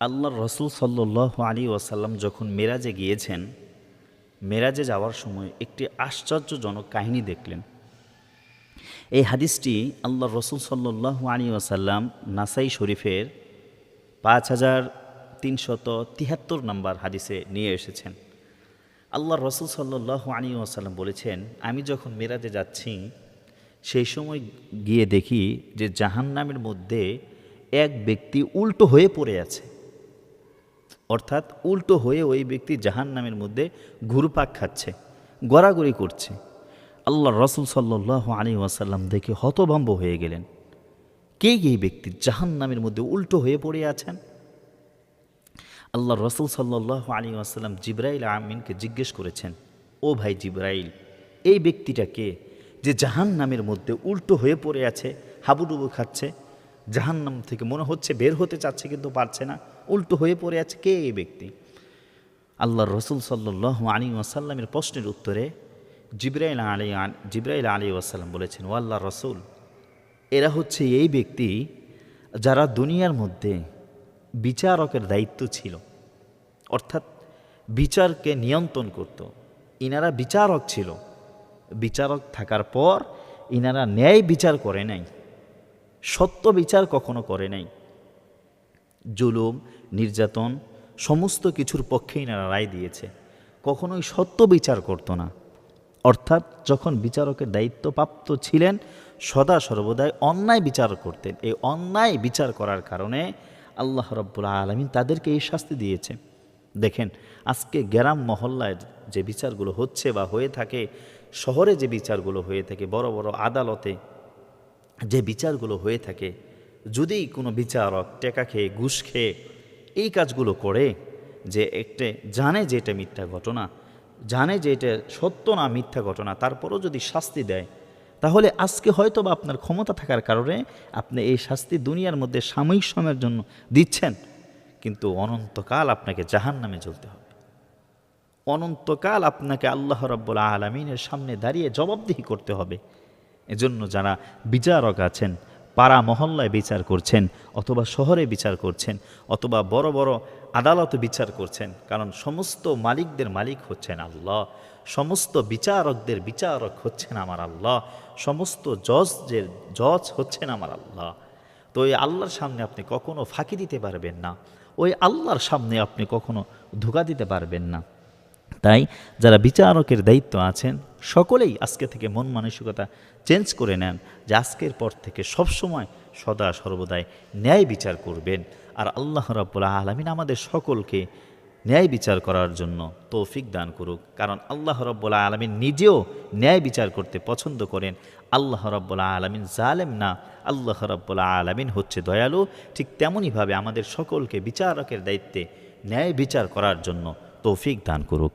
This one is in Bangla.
আল্লাহ রসুল সাল্লাহ আলী ওয়াসাল্লাম যখন মেরাজে গিয়েছেন, মেরাজে যাওয়ার সময় একটি আশ্চর্যজনক কাহিনী দেখলেন। এই হাদিসটি আল্লাহ রসুল সাল্লাহ আলী ওয়াসাল্লাম নাসাই শরীফের পাঁচ হাজার তিনশত তিয়াত্তর নম্বর হাদিসে নিয়ে এসেছেন। আল্লাহ রসুল সাল্লাহ আলী ওয়াসাল্লাম বলেছেন, আমি যখন মেরাজে যাচ্ছি, সেই সময় গিয়ে দেখি যে জাহান্নামের মধ্যে এক ব্যক্তি উল্টো হয়ে পড়ে আছে। অর্থাৎ উল্টো হয়ে ওই ব্যক্তি জাহান নামের মধ্যে ঘুরপাক খাচ্ছে, গড়াগড়ি করছে। আল্লাহ রসুল সাল্লাহ আলী ওয়াসাল্লাম দেখে হতভম্ব হয়ে গেলেন। কে এই ব্যক্তি জাহান নামের মধ্যে উল্টো হয়ে পড়ে আছেন? আল্লাহ রসুল সাল্লাহ আলী ওয়াসাল্লাম জিব্রাইল আমিনকে জিজ্ঞেস করেছেন, ও ভাই জিব্রাইল, এই ব্যক্তিটা কে যে জাহান নামের মধ্যে উল্টো হয়ে পড়ে আছে, হাবুডুবু খাচ্ছে? জাহান্নাম থেকে মনে হচ্ছে বের হতে চাচ্ছে কিন্তু পারছে না। উল্টো হয়ে পড়ে আছে কে এই ব্যক্তি? আল্লাহ রসুল সাল্লাহ আলী ওয়াসাল্লামের প্রশ্নের উত্তরে জিব্রাইল আলী জিব্রাইল আলী ওয়াসাল্লাম বলেছেন, ও আল্লাহ রসুল, এরা হচ্ছে এই ব্যক্তি যারা দুনিয়ার মধ্যে বিচারকের দায়িত্ব ছিল। অর্থাৎ বিচারকে নিয়ন্ত্রণ করত। ইনারা বিচারক ছিল। বিচারক থাকার পর ইনারা ন্যায় বিচার করে নাই। সত্য বিচার কখনো করে নাই। জুলুম, নির্যাতন, সমস্ত কিছুর পক্ষেই ইনারা রায় দিয়েছে। কখনোই সত্য বিচার করতো না। অর্থাৎ যখন বিচারকের দায়িত্বপ্রাপ্ত ছিলেন, সদা সর্বদাই অন্যায় বিচার করতেন। এই অন্যায় বিচার করার কারণে আল্লাহ রব্বুল আলমিন তাদেরকে এই শাস্তি দিয়েছে। দেখেন, আজকে গ্রাম মহল্লায় যে বিচারগুলো হচ্ছে বা হয়ে থাকে, শহরে যে বিচারগুলো হয়ে থাকে, বড় বড় আদালতে যে বিচারগুলো হয়ে থাকে যদি কোনো বিচারক টেকা খেয়ে, ঘুষ খেয়ে এই কাজগুলো করে যে একটা জানে যে এটা মিথ্যা ঘটনা, জানে যে এটা সত্য না মিথ্যা ঘটনা, তারপরও যদি শাস্তি দেয়, তাহলে আজকে হয়তো বা আপনার ক্ষমতা থাকার কারণে আপনি এই শাস্তি দুনিয়ার মধ্যে সাময়িক সময়ের জন্য দিচ্ছেন, কিন্তু অনন্তকাল আপনাকে জাহান নামে চলতে হবে। অনন্তকাল আপনাকে আল্লাহ রব্বুল আলমিনের সামনে দাঁড়িয়ে জবাবদিহি করতে হবে। এজন্য যারা বিচারক আছেন পাড়া মহল্লায় বিচার করছেন অথবা শহরে বিচার করছেন অথবা বড় বড় আদালতে বিচার করছেন। কারণ সমস্ত মালিকদের মালিক হচ্ছেন আল্লাহ। সমস্ত বিচারকদের বিচারক হচ্ছেন আমার আল্লাহ। সমস্ত জজদের জজ হচ্ছেন আমার আল্লাহ। তো ওই আল্লাহর সামনে আপনি কখনো ফাঁকি দিতে পারবেন না। ওই আল্লাহর সামনে আপনি কখনো ধোকা দিতে পারবেন না। তাই যারা বিচারকের দায়িত্ব আছেন সকলেই আজকে থেকে মন মানসিকতা চেঞ্জ করে নেন, যে আজকের পর থেকে সবসময় সদা সর্বদাই ন্যায় বিচার করবেন। আর আল্লাহ রাব্বুল আলমিন আমাদের সকলকে ন্যায় বিচার করার জন্য তৌফিক দান করুক। কারণ আল্লাহ রব্বুল্লা আলমিন নিজেও ন্যায় বিচার করতে পছন্দ করেন। আল্লাহ রব্বুল্লা আলমিন জালেম না, আল্লাহ রব্বুল্লা আলমিন হচ্ছে দয়ালু। ঠিক তেমনইভাবে আমাদের সকলকে বিচারকের দায়িত্বে ন্যায় বিচার করার জন্য তৌফিক দান করুক।